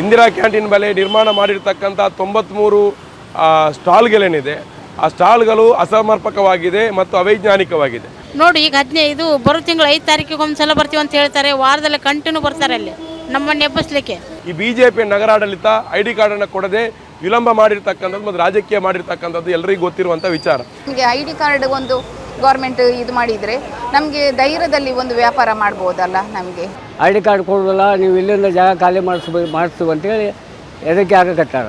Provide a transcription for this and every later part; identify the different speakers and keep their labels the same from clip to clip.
Speaker 1: Indira canteen ಬಳಿ ನಿರ್ಮಾಣ ಮಾಡಿರ್ತಕ್ಕಂಥ ತೊಂಬತ್ತ್ಮೂರು ಸ್ಟಾಲ್ಗಳೇನಿದೆ ಆ ಸ್ಟಾಲ್ಗಳು ಅಸಮರ್ಪಕವಾಗಿದೆ ಮತ್ತು ಅವೈಜ್ಞಾನಿಕವಾಗಿದೆ.
Speaker 2: ನೋಡಿ ಈಗ ಹದಿನೈದು ಬರೋ ತಿಂಗಳು ಐದು ತಾರೀಕಿಗೆ ಒಂದು ಸಲ ಬರ್ತೀವಿ ಅಂತ ಹೇಳ್ತಾರೆ ವಾರದಲ್ಲಿ ಕಂಟಿನ್ಯೂ ಬರ್ತಾರೆ ಅಲ್ಲಿ ನಮ್ಮನ್ನು ಎಬ್ಬಿಸ್ಲಿಕ್ಕೆ.
Speaker 1: ಈ ಬಿ ಜೆ ಪಿ ನಗರಾಡಳಿತ ಐ ಡಿ ಕಾರ್ಡನ್ನು ಕೊಡದೆ ವಿಳಂಬ ಮಾಡಿರ್ತಕ್ಕಂಥದ್ದು ಮತ್ತು ರಾಜಕೀಯ ಮಾಡಿರ್ತಕ್ಕಂಥದ್ದು ಎಲ್ಲರಿಗೂ ಗೊತ್ತಿರುವಂಥ ವಿಚಾರ.
Speaker 3: ನಮಗೆ ಐ ಡಿ ಕಾರ್ಡ್ ಒಂದು ಗೌರ್ಮೆಂಟ್ ಇದು ಮಾಡಿದರೆ ನಮಗೆ ಧೈರ್ಯದಲ್ಲಿ ಒಂದು ವ್ಯಾಪಾರ ಮಾಡ್ಬೋದಲ್ಲ ನಮಗೆ.
Speaker 4: ಐ ಡಿ ಕಾರ್ಡ್ ಕೊಡೋಲ್ಲ ನೀವು ಇಲ್ಲಿಂದ ಜಾಗ ಖಾಲಿ ಮಾಡಿಸ್ಬೇಕು ಮಾಡಿಸ್ತೀವಿ ಅಂತೇಳಿ ಎದಕ್ಕೆ ಆಗಕತ್ತಾರ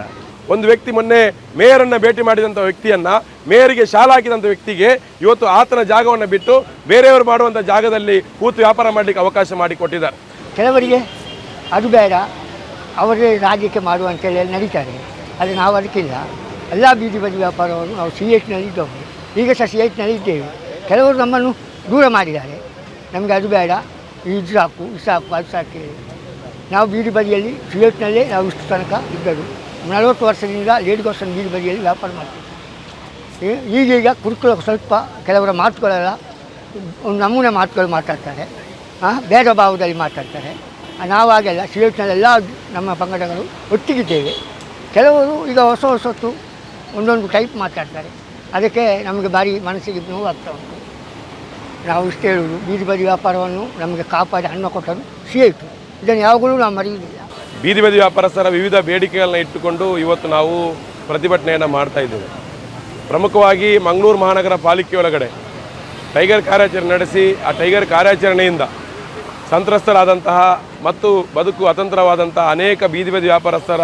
Speaker 1: ಒಂದು ವ್ಯಕ್ತಿ ಮೊನ್ನೆ ಮೇಯರನ್ನು ಭೇಟಿ ಮಾಡಿದಂಥ ವ್ಯಕ್ತಿಯನ್ನು ಮೇಯರಿಗೆ ಶಾಲ ಹಾಕಿದಂಥ ವ್ಯಕ್ತಿಗೆ ಇವತ್ತು ಆತನ ಜಾಗವನ್ನು ಬಿಟ್ಟು ಬೇರೆಯವರು ಮಾಡುವಂಥ ಜಾಗದಲ್ಲಿ ಕೂತು ವ್ಯಾಪಾರ ಮಾಡಲಿಕ್ಕೆ ಅವಕಾಶ ಮಾಡಿಕೊಟ್ಟಿದ್ದಾರೆ.
Speaker 5: ಕೆಲವರಿಗೆ ಅದು ಬೇಡ ಅವರೇ ರಾಜ್ಯಕ್ಕೆ ಮಾಡುವಂಥೇಳಿ ನಡೀತಾರೆ. ಅದು ನಾವು ಅದಕ್ಕಿಲ್ಲ. ಎಲ್ಲ ಬೀದಿ ಬದಿ ವ್ಯಾಪಾರವನ್ನು ನಾವು ಸಿ ಎಚ್ನಲ್ಲಿ ಇದ್ದವರು ಈಗ ಸಹ ಸಿ ಎಚ್ನಲ್ಲಿ ಇದ್ದೇವೆ ಕೆಲವರು ನಮ್ಮನ್ನು ದೂರ ಮಾಡಿದ್ದಾರೆ. ನಮಗೆ ಅದು ಬೇಡ. ಇದು ಸಾಕು ಇದು ಸಾಕು, ಅದು ಸಾಕು ನಾವು ಬೀದಿ ಬದಿಯಲ್ಲಿ, ಸಿಯೋಟ್ನಲ್ಲೇ ನಾವು ಇಷ್ಟು ತನಕ ಇದ್ದರು ನಲವತ್ತು ವರ್ಷದಿಂದ ಲೇಡಿಗೋಸ್ಕರ ಬೀದಿ ಬದಿಯಲ್ಲಿ ವ್ಯಾಪಾರ ಮಾಡ್ತೀವಿ. ಈಗೀಗ ಕುರುಕುಲ ಸ್ವಲ್ಪ ಕೆಲವರ ಮಾತುಗಳೆಲ್ಲ ಒಂದು ನಮೂನೆ ಮಾತುಗಳು ಮಾತಾಡ್ತಾರೆ. ಭೇದ ಭಾವದಲ್ಲಿ ಮಾತಾಡ್ತಾರೆ. ನಾವಾಗೆಲ್ಲ ಸಿಲೇಟ್ನಲ್ಲೆಲ್ಲ ನಮ್ಮ ಪಂಗಡಗಳು ಒಟ್ಟಿಗಿದ್ದೇವೆ. ಕೆಲವರು ಈಗ ಹೊಸ ಹೊಸತ್ತು ಒಂದೊಂದು ಟೈಪ್ ಮಾತಾಡ್ತಾರೆ. ಅದಕ್ಕೆ ನಮಗೆ ಭಾರಿ ಮನಸ್ಸಿಗೆ ನೋವು ಆಗ್ತಾ ಉಂಟು. ನಾವು ಇಷ್ಟು ಹೇಳುವುದು. ಬೀದಿ ಬದಿ ವ್ಯಾಪಾರವನ್ನು ನಮಗೆ ಕಾಪಾಡಿ ಹಣ್ಣು ಕೊಟ್ಟರು. ಸಿಹಿತು ಇದನ್ನು ಯಾವಾಗಲೂ ನಾವು ಮರೆಯುವುದಿಲ್ಲ.
Speaker 1: ಬೀದಿ ಬದಿ ವ್ಯಾಪಾರಸ್ಥರ ವಿವಿಧ ಬೇಡಿಕೆಗಳನ್ನ ಇಟ್ಟುಕೊಂಡು ಇವತ್ತು ನಾವು ಪ್ರತಿಭಟನೆಯನ್ನು ಮಾಡ್ತಾ ಇದ್ದೇವೆ. ಪ್ರಮುಖವಾಗಿ ಮಂಗಳೂರು ಮಹಾನಗರ ಪಾಲಿಕೆಯೊಳಗಡೆ ಟೈಗರ್ ಕಾರ್ಯಾಚರಣೆ ನಡೆಸಿ, ಆ ಟೈಗರ್ ಕಾರ್ಯಾಚರಣೆಯಿಂದ ಸಂತ್ರಸ್ತರಾದಂತಹ ಮತ್ತು ಬದುಕು ಅತಂತ್ರವಾದಂತಹ ಅನೇಕ ಬೀದಿ ಬದಿ ವ್ಯಾಪಾರಸ್ಥರ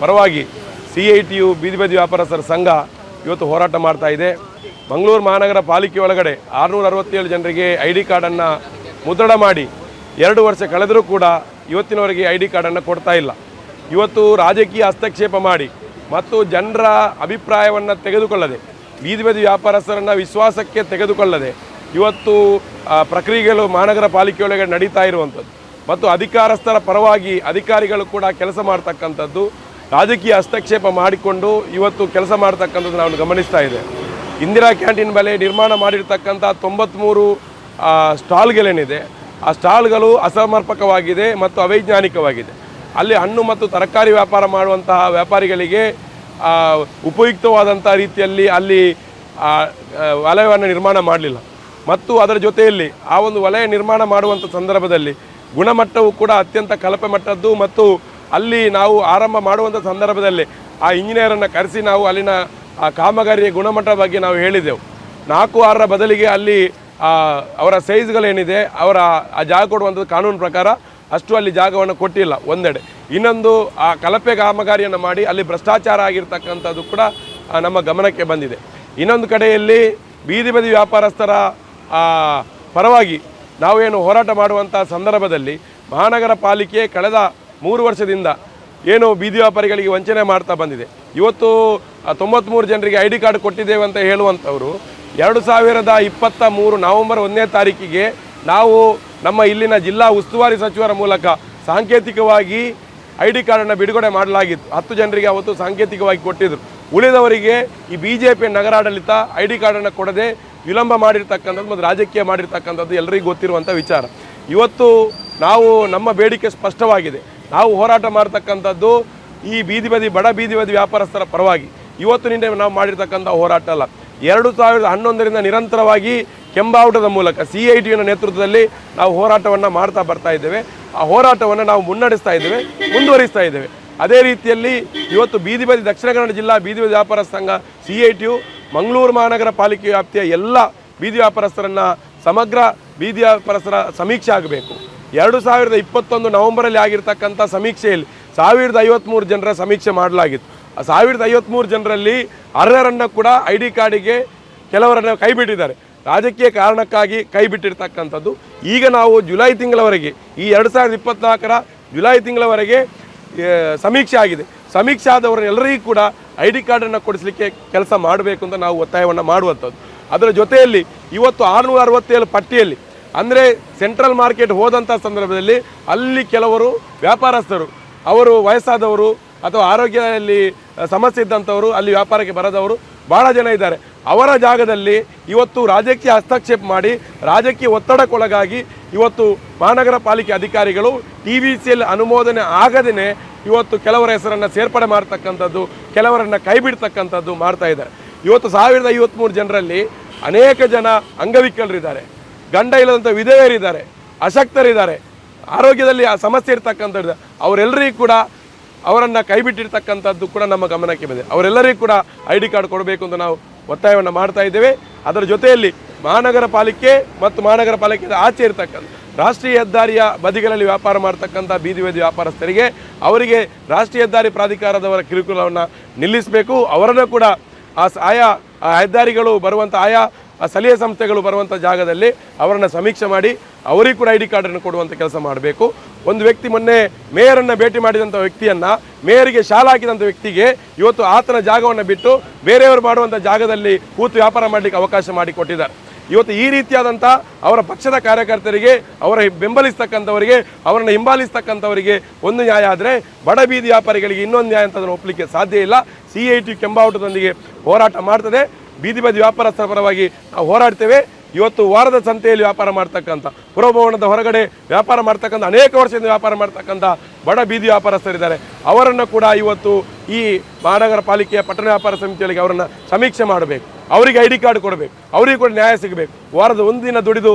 Speaker 1: ಪರವಾಗಿ ಸಿ ಐ ಟಿ ಯು ಬೀದಿ ಬದಿ ವ್ಯಾಪಾರಸ್ಥರ ಸಂಘ ಇವತ್ತು ಹೋರಾಟ ಮಾಡ್ತಾ ಇದೆ. ಮಂಗಳೂರು ಮಹಾನಗರ ಪಾಲಿಕೆ ಒಳಗಡೆ ಆರುನೂರ ಅರವತ್ತೇಳು ಜನರಿಗೆ ಐ ಡಿ ಕಾರ್ಡನ್ನು ಮುದ್ರಣ ಮಾಡಿ ಎರಡು ವರ್ಷ ಕಳೆದರೂ ಕೂಡ ಇವತ್ತಿನವರೆಗೆ ಐ ಡಿ ಕಾರ್ಡನ್ನು ಕೊಡ್ತಾ ಇಲ್ಲ. ಇವತ್ತು ರಾಜಕೀಯ ಹಸ್ತಕ್ಷೇಪ ಮಾಡಿ ಮತ್ತು ಜನರ ಅಭಿಪ್ರಾಯವನ್ನು ತೆಗೆದುಕೊಳ್ಳದೆ, ಬೀದಿ ಬದಿ ವ್ಯಾಪಾರಸ್ಥರನ್ನು ವಿಶ್ವಾಸಕ್ಕೆ ತೆಗೆದುಕೊಳ್ಳದೆ ಇವತ್ತು ಪ್ರಕ್ರಿಯೆಗಳು ಮಹಾನಗರ ಪಾಲಿಕೆಯೊಳಗೆ ನಡೀತಾ ಇರುವಂಥದ್ದು. ಮತ್ತು ಅಧಿಕಾರಸ್ಥರ ಪರವಾಗಿ ಅಧಿಕಾರಿಗಳು ಕೂಡ ಕೆಲಸ ಮಾಡ್ತಕ್ಕಂಥದ್ದು ರಾಜಕೀಯ ಹಸ್ತಕ್ಷೇಪ ಮಾಡಿಕೊಂಡು ಇವತ್ತು ಕೆಲಸ ಮಾಡ್ತಕ್ಕಂಥದ್ದು ನಾವು ಗಮನಿಸ್ತಾ ಇದೆ. ಇಂದಿರಾ ಕ್ಯಾಂಟೀನ್ ಬಳಿ ನಿರ್ಮಾಣ ಮಾಡಿರ್ತಕ್ಕಂಥ ತೊಂಬತ್ತ್ಮೂರು ಸ್ಟಾಲ್ಗಳೇನಿದೆ, ಆ ಸ್ಟಾಲ್ಗಳು ಅಸಮರ್ಪಕವಾಗಿದೆ ಮತ್ತು ಅವೈಜ್ಞಾನಿಕವಾಗಿದೆ. ಅಲ್ಲಿ ಹಣ್ಣು ಮತ್ತು ತರಕಾರಿ ವ್ಯಾಪಾರ ಮಾಡುವಂತಹ ವ್ಯಾಪಾರಿಗಳಿಗೆ ಉಪಯುಕ್ತವಾದಂಥ ರೀತಿಯಲ್ಲಿ ಅಲ್ಲಿ ವಲಯವನ್ನು ನಿರ್ಮಾಣ ಮಾಡಲಿಲ್ಲ. ಮತ್ತು ಅದರ ಜೊತೆಯಲ್ಲಿ ಆ ಒಂದು ವಲಯ ನಿರ್ಮಾಣ ಮಾಡುವಂಥ ಸಂದರ್ಭದಲ್ಲಿ ಗುಣಮಟ್ಟವು ಕೂಡ ಅತ್ಯಂತ ಕಳಪೆ ಮಟ್ಟದ್ದು ಮತ್ತು ಅಲ್ಲಿ ನಾವು ಆರಂಭ ಮಾಡುವಂಥ ಸಂದರ್ಭದಲ್ಲಿ ಆ ಇಂಜಿನಿಯರನ್ನು ಕರೆಸಿ ನಾವು ಅಲ್ಲಿನ ಆ ಕಾಮಗಾರಿಯ ಗುಣಮಟ್ಟ ಬಗ್ಗೆ ನಾವು ಹೇಳಿದೆವು. ನಾಲ್ಕು ಆರರ ಬದಲಿಗೆ ಅಲ್ಲಿ ಅವರ ಸೈಜ್ಗಳೇನಿದೆ, ಅವರ ಆ ಜಾಗ ಕೊಡುವಂಥದ್ದು ಕಾನೂನು ಪ್ರಕಾರ ಅಷ್ಟು ಅಲ್ಲಿ ಜಾಗವನ್ನು ಕೊಟ್ಟಿಲ್ಲ ಒಂದೆಡೆ. ಇನ್ನೊಂದು ಆ ಕಲಪೆ ಕಾಮಗಾರಿಯನ್ನು ಮಾಡಿ ಅಲ್ಲಿ ಭ್ರಷ್ಟಾಚಾರ ಆಗಿರ್ತಕ್ಕಂಥದ್ದು ಕೂಡ ನಮ್ಮ ಗಮನಕ್ಕೆ ಬಂದಿದೆ. ಇನ್ನೊಂದು ಕಡೆಯಲ್ಲಿ ಬೀದಿ ಬದಿ ವ್ಯಾಪಾರಸ್ಥರ ಪರವಾಗಿ ನಾವೇನು ಹೋರಾಟ ಮಾಡುವಂಥ ಸಂದರ್ಭದಲ್ಲಿ ಮಹಾನಗರ ಪಾಲಿಕೆ ಕಳೆದ ಮೂರು ವರ್ಷದಿಂದ ಏನು ಬೀದಿ ವ್ಯಾಪಾರಿಗಳಿಗೆ ವಂಚನೆ ಮಾಡ್ತಾ ಬಂದಿದೆ. ಇವತ್ತು ತೊಂಬತ್ತ್ಮೂರು ಜನರಿಗೆ ಐ ಡಿ ಕಾರ್ಡ್ ಕೊಟ್ಟಿದ್ದೇವೆ ಅಂತ ಹೇಳುವಂಥವರು, ಎರಡು ಸಾವಿರದ ಇಪ್ಪತ್ತ ಮೂರು ನವೆಂಬರ್ ಒಂದನೇ ತಾರೀಕಿಗೆ ನಾವು ನಮ್ಮ ಇಲ್ಲಿನ ಜಿಲ್ಲಾ ಉಸ್ತುವಾರಿ ಸಚಿವರ ಮೂಲಕ ಸಾಂಕೇತಿಕವಾಗಿ ಐ ಡಿ ಕಾರ್ಡನ್ನು ಬಿಡುಗಡೆ ಮಾಡಲಾಗಿತ್ತು. ಹತ್ತು ಜನರಿಗೆ ಅವತ್ತು ಸಾಂಕೇತಿಕವಾಗಿ ಕೊಟ್ಟಿದ್ದರು ಉಳಿದವರಿಗೆ ಈ ಬಿ ಜೆ ಪಿ ನಗರಾಡಳಿತ ಐ ಡಿ ಕಾರ್ಡನ್ನು ಕೊಡದೆ ವಿಳಂಬ ಮಾಡಿರ್ತಕ್ಕಂಥದ್ದು ಮತ್ತು ರಾಜಕೀಯ ಮಾಡಿರ್ತಕ್ಕಂಥದ್ದು ಎಲ್ಲರಿಗೂ ಗೊತ್ತಿರುವಂಥ ವಿಚಾರ. ಇವತ್ತು ನಾವು ನಮ್ಮ ಬೇಡಿಕೆ ಸ್ಪಷ್ಟವಾಗಿದೆ. ನಾವು ಹೋರಾಟ ಮಾಡ್ತಕ್ಕಂಥದ್ದು ಈ ಬೀದಿ ಬದಿ, ಬಡ ಬೀದಿ ಬದಿ ವ್ಯಾಪಾರಸ್ಥರ ಪರವಾಗಿ. ಇವತ್ತು ನಿನ್ನೆ ನಾವು ಮಾಡಿರ್ತಕ್ಕಂಥ ಹೋರಾಟ ಅಲ್ಲ. ಎರಡು ಸಾವಿರದ ಹನ್ನೊಂದರಿಂದ ನಿರಂತರವಾಗಿ ಕೆಂಬಾವುಟದ ಮೂಲಕ ಸಿ ಐ ಟಿಯ ನೇತೃತ್ವದಲ್ಲಿ ನಾವು ಹೋರಾಟವನ್ನು ಮಾಡ್ತಾ ಬರ್ತಾ ಇದ್ದೇವೆ. ಆ ಹೋರಾಟವನ್ನು ನಾವು ಮುನ್ನಡೆಸ್ತಾ ಇದ್ದೇವೆ, ಮುಂದುವರಿಸ್ತಾ ಇದ್ದೇವೆ. ಅದೇ ರೀತಿಯಲ್ಲಿ ಇವತ್ತು ಬೀದಿ ಬದಿ ದಕ್ಷಿಣ ಕನ್ನಡ ಜಿಲ್ಲಾ ಬೀದಿ ಬದಿ ವ್ಯಾಪಾರ ಸಂಘ C I T U Mangaluru ಮಹಾನಗರ ಪಾಲಿಕೆ ವ್ಯಾಪ್ತಿಯ ಎಲ್ಲ ಬೀದಿ ವ್ಯಾಪಾರಸ್ಥರನ್ನು ಸಮಗ್ರ ಬೀದಿ ವ್ಯಾಪಾರಸ್ಥರ ಸಮೀಕ್ಷೆ ಆಗಬೇಕು. ಎರಡು ಸಾವಿರದ ಇಪ್ಪತ್ತೊಂದು ನವಂಬರಲ್ಲಿ ಆಗಿರ್ತಕ್ಕಂಥ ಸಮೀಕ್ಷೆಯಲ್ಲಿ ಸಾವಿರದ ಐವತ್ತ್ಮೂರು ಜನರ ಸಮೀಕ್ಷೆ ಮಾಡಲಾಗಿತ್ತು. ಸಾವಿರದ ಐವತ್ತ್ಮೂರು ಜನರಲ್ಲಿ ಅರ್ಹರನ್ನು ಕೂಡ ಐ ಡಿ ಕಾರ್ಡಿಗೆ ಕೆಲವರನ್ನು ಕೈ ಬಿಟ್ಟಿದ್ದಾರೆ ರಾಜಕೀಯ ಕಾರಣಕ್ಕಾಗಿ ಕೈ ಬಿಟ್ಟಿರ್ತಕ್ಕಂಥದ್ದು ಈಗ ನಾವು ಜುಲೈ ತಿಂಗಳವರೆಗೆ, ಈ ಎರಡು ಸಾವಿರದ ಇಪ್ಪತ್ನಾಲ್ಕರ ಜುಲೈ ತಿಂಗಳವರೆಗೆ ಸಮೀಕ್ಷೆ ಆಗಿದೆ. ಸಮೀಕ್ಷೆ ಆದವರೆಲ್ಲರಿಗೂ ಕೂಡ ಐ ಡಿ ಕಾರ್ಡನ್ನು ಕೊಡಿಸಲಿಕ್ಕೆ ಕೆಲಸ ಮಾಡಬೇಕು ಅಂತ ನಾವು ಒತ್ತಾಯವನ್ನು ಮಾಡುವಂಥದ್ದು. ಅದರ ಜೊತೆಯಲ್ಲಿ, ಇವತ್ತು ಆರುನೂರ ಅರವತ್ತೇಳು ಪಟ್ಟಿಯಲ್ಲಿ ಅಂದರೆ ಸೆಂಟ್ರಲ್ ಮಾರ್ಕೆಟ್ ಹೋದಂಥ ಸಂದರ್ಭದಲ್ಲಿ ಅಲ್ಲಿ ಕೆಲವರು ವ್ಯಾಪಾರಸ್ಥರು, ಅವರು ವಯಸ್ಸಾದವರು ಅಥವಾ ಆರೋಗ್ಯದಲ್ಲಿ ಸಮಸ್ಯೆ ಇದ್ದಂಥವರು ಅಲ್ಲಿ ವ್ಯಾಪಾರಕ್ಕೆ ಬರದವರು ಭಾಳ ಜನ ಇದ್ದಾರೆ. ಅವರ ಜಾಗದಲ್ಲಿ ಇವತ್ತು ರಾಜಕೀಯ ಹಸ್ತಕ್ಷೇಪ ಮಾಡಿ, ರಾಜಕೀಯ ಒತ್ತಡಕ್ಕೊಳಗಾಗಿ ಇವತ್ತು ಮಹಾನಗರ ಪಾಲಿಕೆ ಅಧಿಕಾರಿಗಳು ಟಿ ವಿ ಸಿಯಲ್ಲಿ ಅನುಮೋದನೆ ಆಗದೇ ಇವತ್ತು ಕೆಲವರ ಹೆಸರನ್ನು ಸೇರ್ಪಡೆ ಮಾಡ್ತಕ್ಕಂಥದ್ದು, ಕೆಲವರನ್ನು ಕೈ ಬಿಡ್ತಕ್ಕಂಥದ್ದು ಮಾಡ್ತಾ ಇದ್ದಾರೆ. ಇವತ್ತು ಸಾವಿರದ ಐವತ್ತ್ಮೂರು ಜನರಲ್ಲಿ ಅನೇಕ ಜನ ಅಂಗವಿಕಲರಿದ್ದಾರೆ. ಗಂಡ ಇಲ್ಲದಂಥ ವಿಧವೆಯರಿದ್ದಾರೆ, ಅಶಕ್ತರಿದ್ದಾರೆ, ಆರೋಗ್ಯದಲ್ಲಿ ಆ ಸಮಸ್ಯೆ ಇರ್ತಕ್ಕಂಥದ್ದು, ಅವರೆಲ್ಲರಿಗೂ ಕೂಡ ಅವರನ್ನು ಕೈಬಿಟ್ಟಿರ್ತಕ್ಕಂಥದ್ದು ಕೂಡ ನಮ್ಮ ಗಮನಕ್ಕೆ ಬಂದಿದೆ. ಅವರೆಲ್ಲರಿಗೂ ಕೂಡ ಐ ಡಿ ಕಾರ್ಡ್ ಕೊಡಬೇಕು ಅಂತ ನಾವು ಒತ್ತಾಯವನ್ನು ಮಾಡ್ತಾ ಇದ್ದೇವೆ. ಅದರ ಜೊತೆಯಲ್ಲಿ ಮಹಾನಗರ ಪಾಲಿಕೆ ಮತ್ತು ಮಹಾನಗರ ಪಾಲಿಕೆಯ ಆಚೆ ಇರ್ತಕ್ಕಂಥ ರಾಷ್ಟ್ರೀಯ ಹೆದ್ದಾರಿಯ ಬದಿಗಳಲ್ಲಿ ವ್ಯಾಪಾರ ಮಾಡ್ತಕ್ಕಂಥ ಬೀದಿ ಬೀದಿ ವ್ಯಾಪಾರಸ್ಥರಿಗೆ ಅವರಿಗೆ ರಾಷ್ಟ್ರೀಯ ಹೆದ್ದಾರಿ ಪ್ರಾಧಿಕಾರದವರ ಕಿರುಕುಳವನ್ನು ನಿಲ್ಲಿಸಬೇಕು. ಅವರನ್ನು ಕೂಡ ಆ ಆಯಾ ಹೆದ್ದಾರಿಗಳು ಬರುವಂಥ ಆಯಾ ಆ ಸ್ಥಳೀಯ ಸಂಸ್ಥೆಗಳು ಬರುವಂಥ ಜಾಗದಲ್ಲಿ ಅವರನ್ನು ಸಮೀಕ್ಷೆ ಮಾಡಿ ಅವರಿಗೆ ಕೂಡ ಐ ಡಿ ಕಾರ್ಡನ್ನು ಕೊಡುವಂಥ ಕೆಲಸ ಮಾಡಬೇಕು. ಒಂದು ವ್ಯಕ್ತಿ ಮೊನ್ನೆ ಮೇಯರನ್ನು ಭೇಟಿ ಮಾಡಿದಂಥ ವ್ಯಕ್ತಿಯನ್ನು, ಮೇಯರಿಗೆ ಶಾಲ ಹಾಕಿದಂಥ ವ್ಯಕ್ತಿಗೆ ಇವತ್ತು ಆತನ ಜಾಗವನ್ನು ಬಿಟ್ಟು ಬೇರೆಯವರು ಮಾಡುವಂಥ ಜಾಗದಲ್ಲಿ ಕೂತು ವ್ಯಾಪಾರ ಮಾಡಲಿಕ್ಕೆ ಅವಕಾಶ ಮಾಡಿಕೊಟ್ಟಿದ್ದಾರೆ. ಇವತ್ತು ಈ ರೀತಿಯಾದಂಥ ಅವರ ಪಕ್ಷದ ಕಾರ್ಯಕರ್ತರಿಗೆ, ಅವರ ಬೆಂಬಲಿಸ್ತಕ್ಕಂಥವರಿಗೆ, ಅವರನ್ನು ಹಿಂಬಾಲಿಸ್ತಕ್ಕಂಥವರಿಗೆ ಒಂದು ನ್ಯಾಯ ಆದರೆ ಬಡ ಬೀದಿ ವ್ಯಾಪಾರಿಗಳಿಗೆ ಇನ್ನೊಂದು ನ್ಯಾಯ ಅಂತ ಅದನ್ನು ಒಪ್ಪಲಿಕ್ಕೆ ಸಾಧ್ಯ ಇಲ್ಲ. ಸಿ ಐ ಟಿ ಕೆಂಬಾವುಟದೊಂದಿಗೆ ಹೋರಾಟ ಮಾಡ್ತದೆ. ಬೀದಿ ಬದಿ ವ್ಯಾಪಾರಸ್ಥರ ಪರವಾಗಿ ನಾವು ಹೋರಾಡ್ತೇವೆ. ಇವತ್ತು ವಾರದ ಸಂತೆಯಲ್ಲಿ ವ್ಯಾಪಾರ ಮಾಡ್ತಕ್ಕಂಥ ಪುರಭವನದ ಹೊರಗಡೆ ವ್ಯಾಪಾರ ಮಾಡ್ತಕ್ಕಂಥ, ಅನೇಕ ವರ್ಷದಿಂದ ವ್ಯಾಪಾರ ಮಾಡ್ತಕ್ಕಂಥ ಬಡ ಬೀದಿ ವ್ಯಾಪಾರಸ್ಥರಿದ್ದಾರೆ. ಅವರನ್ನು ಕೂಡ ಇವತ್ತು ಈ ಮಹಾನಗರ ಪಾಲಿಕೆಯ ಪಟ್ಟಣ ವ್ಯಾಪಾರ ಸಮಿತಿಯೊಳಗೆ ಅವರನ್ನು ಸಮೀಕ್ಷೆ ಮಾಡಬೇಕು. ಅವರಿಗೆ ಐ ಡಿ ಕಾರ್ಡ್ ಕೊಡಬೇಕು. ಅವರಿಗೆ ಕೂಡ ನ್ಯಾಯ ಸಿಗಬೇಕು. ವಾರದ ಒಂದು ದಿನ ದುಡಿದು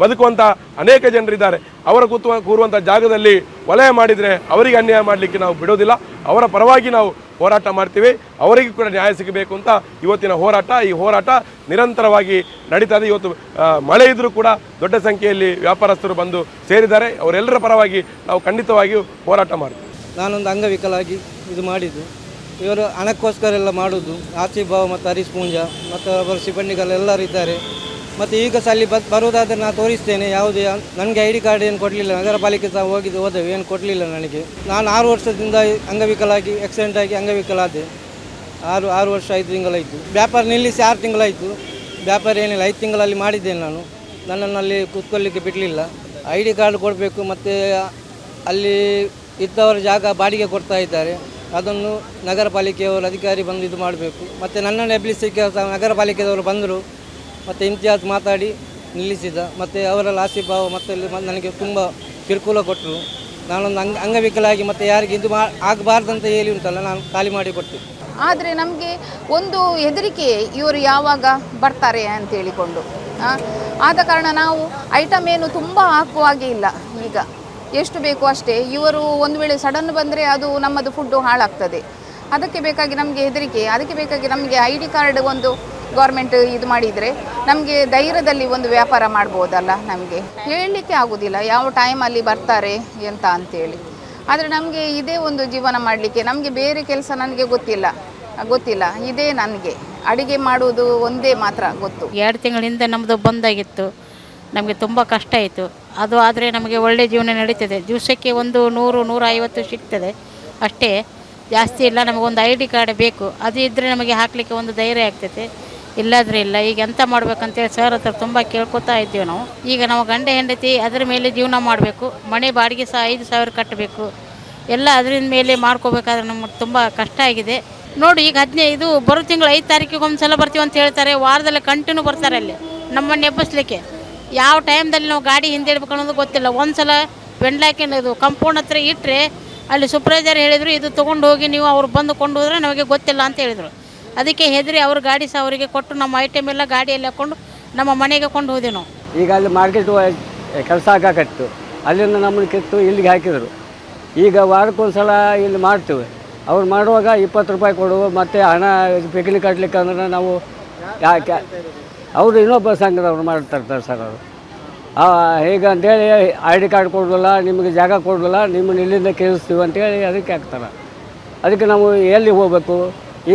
Speaker 1: ಬದುಕುವಂಥ ಅನೇಕ ಜನರಿದ್ದಾರೆ. ಅವರ ಕೂತು ಕೂರುವಂಥ ಜಾಗದಲ್ಲಿ ವಲಯ ಮಾಡಿದರೆ ಅವರಿಗೆ ಅನ್ಯಾಯ ಮಾಡಲಿಕ್ಕೆ ನಾವು ಬಿಡೋದಿಲ್ಲ. ಅವರ ಪರವಾಗಿ ನಾವು ಹೋರಾಟ ಮಾಡ್ತೀವಿ. ಅವರಿಗೂ ಕೂಡ ನ್ಯಾಯ ಸಿಗಬೇಕು ಅಂತ ಇವತ್ತಿನ ಹೋರಾಟ. ಈ ಹೋರಾಟ ನಿರಂತರವಾಗಿ ನಡೀತಾ ಇದೆ. ಇವತ್ತು ಮಳೆ ಇದ್ದರೂ ಕೂಡ ದೊಡ್ಡ ಸಂಖ್ಯೆಯಲ್ಲಿ ವ್ಯಾಪಾರಸ್ಥರು ಬಂದು ಸೇರಿದ್ದಾರೆ. ಅವರೆಲ್ಲರ ಪರವಾಗಿ ನಾವು ಖಂಡಿತವಾಗಿಯೂ ಹೋರಾಟ ಮಾಡ್ತೀವಿ.
Speaker 6: ನಾನೊಂದು ಅಂಗವಿಕಲಾಗಿ ಇದು ಮಾಡಿದ್ದು. ಇವರು ಹಣಕ್ಕೋಸ್ಕರ ಎಲ್ಲ ಮಾಡೋದು. ಆಸಿ ಭಾವ ಮತ್ತು ಹರೀಶ್ ಪೂಂಜ ಮತ್ತು ಅವರ ಸಿಬ್ಬಂದಿಗಳೆಲ್ಲರೂ ಇದ್ದಾರೆ. ಮತ್ತು ಈಗ ಸಹ ಅಲ್ಲಿ ಬ ಬರುವುದಾದರೆ ನಾನು ತೋರಿಸ್ತೇನೆ. ಯಾವುದೇ ನನಗೆ ಐ ಡಿ ಕಾರ್ಡ್ ಏನು ಕೊಡಲಿಲ್ಲ. ನಗರ ಪಾಲಿಕೆ ಸಹ ಹೋಗಿದ್ದು, ಹೋದೆವು. ಏನು ಕೊಡಲಿಲ್ಲ ನನಗೆ. ನಾನು ಆರು ವರ್ಷದಿಂದ ಅಂಗವಿಕಲಾಗಿ ಆಕ್ಸಿಡೆಂಟ್ ಆಗಿ ಅಂಗವಿಕಲಾದೆ. ಆರು ಆರು ವರ್ಷ ಐದು ತಿಂಗಳಾಯಿತು. ವ್ಯಾಪಾರ ನಿಲ್ಲಿಸಿ ಆರು ತಿಂಗಳಾಯಿತು. ವ್ಯಾಪಾರ ಏನಿಲ್ಲ. ಐದು ತಿಂಗಳಲ್ಲಿ ಮಾಡಿದ್ದೇನೆ ನಾನು. ನನ್ನನ್ನು ಅಲ್ಲಿ ಕೂತ್ಕೊಳ್ಳಿಕ್ಕೆ ಬಿಡಲಿಲ್ಲ. ಐ ಡಿ ಕಾರ್ಡ್ ಕೊಡಬೇಕು ಮತ್ತು ಅಲ್ಲಿ ಇದ್ದವರ ಜಾಗ ಬಾಡಿಗೆ ಕೊಡ್ತಾ ಇದ್ದಾರೆ. ಅದನ್ನು ನಗರ ಪಾಲಿಕೆಯವರು ಅಧಿಕಾರಿ ಬಂದು ಇದು ಮಾಡಬೇಕು. ಮತ್ತು ನನ್ನನ್ನು ಎಬ್ಬಿಸಲಿಕ್ಕೆ ನಗರ ಪಾಲಿಕೆಯವರು ಬಂದರು. ಮತ್ತು ಇಮ್ತಿಯಾಜ್ ಮಾತಾಡಿ ನಿಲ್ಲಿಸಿದ. ಮತ್ತು ಅವರಲ್ಲಿ ಆಸಿಫಾವ್ ಮತ್ತು ನನಗೆ ತುಂಬ ಕಿರುಕುಳ ಕೊಟ್ಟರು. ನಾನೊಂದು ಅಂಗ ಅಂಗವಿಕಲಾಗಿ ಮತ್ತು ಯಾರಿಗೆ ಇದು ಮಾ ಆಗಬಾರ್ದಂತ ಹೇಳಿ ಉಂಟಲ್ಲ, ನಾನು ಖಾಲಿ ಮಾಡಿ ಕೊಟ್ಟೆ.
Speaker 3: ಆದರೆ ನಮಗೆ ಒಂದು ಹೆದರಿಕೆ ಇವರು ಯಾವಾಗ ಬರ್ತಾರೆ ಅಂತ ಹೇಳಿಕೊಂಡು. ಆದ ಕಾರಣ ನಾವು ಐಟಮ್ ಏನು ತುಂಬ ಹಾಕುವಾಗೆ ಇಲ್ಲ ಈಗ. ಎಷ್ಟು ಬೇಕು ಅಷ್ಟೇ. ಇವರು ಒಂದು ವೇಳೆ ಸಡನ್ ಬಂದರೆ ಅದು ನಮ್ಮದು ಫುಡ್ಡು ಹಾಳಾಗ್ತದೆ. ಅದಕ್ಕೆ ಬೇಕಾಗಿ ನಮಗೆ ಹೆದರಿಕೆ, ಅದಕ್ಕೆ ಬೇಕಾಗಿ ನಮಗೆ ಐ ಡಿ ಕಾರ್ಡ್ ಒಂದು ಗೌರ್ಮೆಂಟ್ ಇದು ಮಾಡಿದರೆ ನಮಗೆ ಧೈರ್ಯದಲ್ಲಿ ಒಂದು ವ್ಯಾಪಾರ ಮಾಡ್ಬೋದಲ್ಲ ನಮಗೆ. ಹೇಳಲಿಕ್ಕೆ ಆಗೋದಿಲ್ಲ, ಯಾವ ಟೈಮಲ್ಲಿ ಬರ್ತಾರೆ ಎಂತ ಅಂತೇಳಿ. ಆದರೆ ನಮಗೆ ಇದೇ ಒಂದು ಜೀವನ ಮಾಡಲಿಕ್ಕೆ, ನಮಗೆ ಬೇರೆ ಕೆಲಸ ನನಗೆ ಗೊತ್ತಿಲ್ಲ. ಗೊತ್ತಿಲ್ಲ. ಇದೇ ನನಗೆ. ಅಡುಗೆ ಮಾಡುವುದು ಒಂದೇ ಮಾತ್ರ ಗೊತ್ತು.
Speaker 2: ಎರಡು ತಿಂಗಳಿಂದ ನಮ್ಮದು ಬಂದಾಗಿತ್ತು. ನಮಗೆ ತುಂಬ ಕಷ್ಟ ಆಯಿತು. ಅದು ಆದರೆ ನಮಗೆ ಒಳ್ಳೆಯ ಜೀವನ ನಡೀತದೆ. ದಿವಸಕ್ಕೆ ಒಂದು ನೂರು, ನೂರೈವತ್ತು ಸಿಗ್ತದೆ. ಅಷ್ಟೇ. ಜಾಸ್ತಿ ಇಲ್ಲ ನಮಗೊಂದು ಐ ಡಿ ಕಾರ್ಡ್ ಬೇಕು. ಅದು ಇದ್ದರೆ ನಮಗೆ ಹಾಕಲಿಕ್ಕೆ ಒಂದು ಧೈರ್ಯ ಆಗ್ತೈತೆ ಇಲ್ಲಾದರೆ ಇಲ್ಲ. ಈಗ ಎಂತ ಮಾಡ್ಬೇಕಂತೇಳಿ ಸರ್ ಹತ್ರ ತುಂಬ ಕೇಳ್ಕೊತಾ ಇದ್ದೀವಿ ನಾವು. ಈಗ ನಾವು ಗಂಡ ಹೆಂಡತಿ, ಅದರ ಮೇಲೆ ಜೀವನ ಮಾಡಬೇಕು. ಮನೆ ಬಾಡಿಗೆ ಸಹ ಐದು ಸಾವಿರ ಕಟ್ಟಬೇಕು. ಎಲ್ಲ ಅದರಿಂದ ಮೇಲೆ ಮಾಡ್ಕೋಬೇಕಾದ್ರೆ ನಮಗೆ ತುಂಬ ಕಷ್ಟ ಆಗಿದೆ. ನೋಡಿ, ಈಗ ಹದಿನೈದು ಬರೋ ತಿಂಗಳು ಐದು ತಾರೀಕಿಗೆ ಒಂದು ಸಲ ಬರ್ತೀವಿ ಅಂತ ಹೇಳ್ತಾರೆ. ವಾರದಲ್ಲಿ ಕಂಟಿನ್ಯೂ ಬರ್ತಾರೆ ಅಲ್ಲಿ, ನಮ್ಮನ್ನು ಎಬ್ಬಿಸ್ಲಿಕ್ಕೆ. ಯಾವ ಟೈಮ್ದಲ್ಲಿ ನಾವು ಗಾಡಿ ಹಿಂದಿಡ್ಬೇಕು ಅನ್ನೋದು ಗೊತ್ತಿಲ್ಲ. ಒಂದು ಸಲ ಇದು ಕಂಪೌಂಡ್ ಹತ್ರ ಇಟ್ಟರೆ ಅಲ್ಲಿ ಸೂಪರ್ವೈಸರ್ ಹೇಳಿದರು, ಇದು ತೊಗೊಂಡು ಹೋಗಿ ನೀವು ಅವ್ರು ಬಂದು ಕೊಂಡು ಹೋದ್ರೆ ನಮಗೆ ಗೊತ್ತಿಲ್ಲ ಅಂತ ಹೇಳಿದರು. ಅದಕ್ಕೆ ಹೆದರಿ ಅವ್ರ ಗಾಡಿ ಸಹ ಅವರಿಗೆ ಕೊಟ್ಟು ನಮ್ಮ ಐಟಮ್ ಎಲ್ಲ ಗಾಡಿಯಲ್ಲಿ ಹಾಕ್ಕೊಂಡು ನಮ್ಮ ಮನೆಗೆ ಕೊಂಡು ಹೋದೆ ನಾವು.
Speaker 4: ಈಗ ಅಲ್ಲಿ ಮಾರ್ಕೆಟ್ ಕೆಲಸ ಹಾಕಕತ್ತು. ಅಲ್ಲಿಂದ ನಮ್ಮನ್ನು ಕಿತ್ತು ಇಲ್ಲಿಗೆ ಹಾಕಿದರು. ಈಗ ವಾರಕ್ಕೊಂದು ಸಲ ಇಲ್ಲಿ ಮಾಡ್ತೇವೆ. ಅವ್ರು ಮಾಡುವಾಗ ಇಪ್ಪತ್ತು ರೂಪಾಯಿ ಕೊಡು, ಮತ್ತು ಹಣ ಪಿಕ್ನಿಕ್ ಕಟ್ಲಿಕ್ಕೆ ಅಂದ್ರೆ ನಾವು ಯಾಕೆ? ಅವರು ಇನ್ನೊಬ್ಬ ಸಂಘದವ್ರು ಮಾಡ್ತಾ ಇರ್ತಾರೆ ಸರ್ ಅವರು. ಹೇಗೆ ಅಂತೇಳಿ ಐ ಡಿ ಕಾರ್ಡ್ ಕೊಡೋಲ್ಲ ನಿಮಗೆ ಜಾಗ ಕೊಡೋಲ್ಲ ನಿಮ್ಮನ್ನು ಇಲ್ಲಿಂದ ಕೇಳಿಸ್ತೀವಿ ಅಂತೇಳಿ ಅದಕ್ಕೆ ಹಾಕ್ತಾರೆ. ಅದಕ್ಕೆ ನಾವು ಎಲ್ಲಿ ಹೋಗಬೇಕು?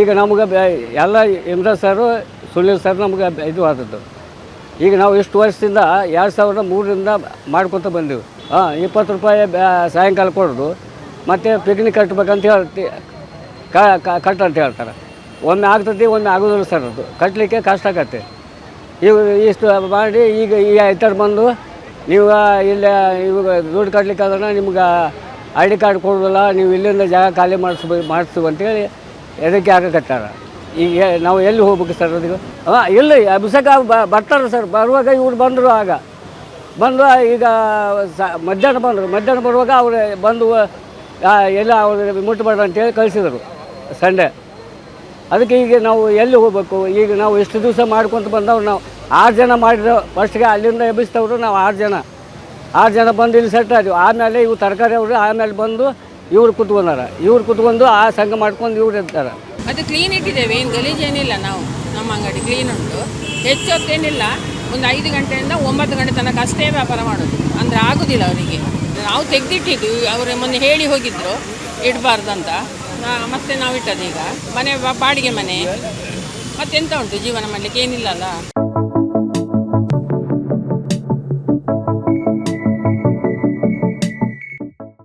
Speaker 4: ಈಗ ನಮಗೆ ಎಲ್ಲ ಇಮ್ರಾಜ್ ಸರು, ಸುನೀಲ್ ಸರ್ ನಮಗೆ ಇದು ಆದದ್ದು. ಈಗ ನಾವು ಇಷ್ಟು ವರ್ಷದಿಂದ ಎರಡು ಸಾವಿರದ ಮೂರರಿಂದ ಮಾಡ್ಕೊತ ಬಂದೆವು. ಹಾಂ, ಇಪ್ಪತ್ತು ರೂಪಾಯಿ ಸಾಯಂಕಾಲ ಕೊಡೋದು. ಮತ್ತು ಪಿಕ್ನಿಕ್ ಕಟ್ಬೇಕಂತ ಹೇಳ್ತಿ ಕಟ್ ಅಂತ ಹೇಳ್ತಾರೆ. ಒಮ್ಮೆ ಆಗ್ತದೆ, ಒಮ್ಮೆ ಆಗೋದಿಲ್ಲ ಸರ್ ಅದು. ಕಟ್ಟಲಿಕ್ಕೆ ಕಷ್ಟ ಆಗತ್ತೆ. ಇವು ಇಷ್ಟು ಮಾಡಿ ಈಗ ಈ ಇತರ ಬಂದು ನೀವು ಇಲ್ಲಿ ಇವಾಗ ದುಡ್ಡು ಕಟ್ಲಿಕ್ಕೆ ಆದ್ರೆ ನಿಮ್ಗೆ ಐ ಡಿ ಕಾರ್ಡ್ ಕೊಡೋದಿಲ್ಲ, ನೀವು ಇಲ್ಲಿಂದ ಜಾಗ ಖಾಲಿ ಮಾಡಿಸ್ಬ ಮಾಡಿಸ್ತೀವಿ ಅಂತೇಳಿ ಎದಕ್ಕೆ ಆಗಕತ್ತಾರ ಈಗ ನಾವು ಎಲ್ಲಿ ಹೋಗ್ಬೇಕು ಸರ್ ಅದಕ್ಕೆ ಹಾಂ ಇಲ್ಲಿ ಅಭಿಷೇಕ ಬರ್ತಾರೆ ಸರ್. ಬರುವಾಗ ಇವ್ರು ಬಂದರು ಆಗ. ಬಂದು ಈಗ ಸ, ಮಧ್ಯಾಹ್ನ ಬಂದರು. ಮಧ್ಯಾಹ್ನ ಬರುವಾಗ ಅವರು ಬಂದು ಎಲ್ಲ ಅವರು ಮುಟ್ಟಬೇಡ ಅಂತೇಳಿ ಕಳಿಸಿದರು ಸಂಡೆ. ಅದಕ್ಕೆ ಈಗ ನಾವು ಎಲ್ಲಿ ಹೋಗಬೇಕು? ಈಗ ನಾವು ಎಷ್ಟು ದಿವಸ ಮಾಡ್ಕೊತ ಬಂದವ್ರು ನಾವು? ಆರು ಜನ ಮಾಡಿದ ಫಸ್ಟ್ಗೆ ಅಲ್ಲಿಂದ ಎಬ್ಬಿಸ್ತವ್ರು ನಾವು ಆರು ಜನ. ಆರು ಜನ ಬಂದು ಇಲ್ಲಿ ಸೆಟ್ ಆದ್ವಿ. ಆಮೇಲೆ ಇವು ತರಕಾರಿ ಅವರು ಆಮೇಲೆ ಬಂದು ಇವ್ರು ಕುತ್ಕೊಂಡಾರ. ಇವ್ರು ಕುತ್ಕೊಂಡು ಆ ಸಂಘ ಮಾಡ್ಕೊಂಡು ಇವ್ರು ಇರ್ತಾರೆ.
Speaker 7: ಅದು ಕ್ಲೀನ್ ಇಟ್ಟಿದ್ದೇವೆ. ಏನು ಗಲೀಜೇನಿಲ್ಲ ನಾವು. ನಮ್ಮ ಅಂಗಡಿ ಕ್ಲೀನ್ ಉಂಟು. ಹೆಚ್ಚು ಹೊತ್ತೇನಿಲ್ಲ ಒಂದು ಐದು ಗಂಟೆಯಿಂದ ಒಂಬತ್ತು ಗಂಟೆ ತನಕ ಅಷ್ಟೇ ವ್ಯಾಪಾರ ಮಾಡೋದು. ಅಂದರೆ ಆಗೋದಿಲ್ಲ ಅವರಿಗೆ. ನಾವು ತೆಗೆದಿಟ್ಟಿದ್ದು ಅವರು ಮೊನ್ನೆ ಹೇಳಿ ಹೋಗಿದ್ರು, ಇಡಬಾರ್ದಂತ. ಮತ್ತೆ ನಾವು ಈಗ ಮನೆ ಬಾಡಿಗೆ ಮನೆ. ಮತ್ತೆಂತ ಉಂಟು ಜೀವನ ಮಾಡಲಿಕ್ಕೆ? ಏನಿಲ್ಲಲ್ಲ.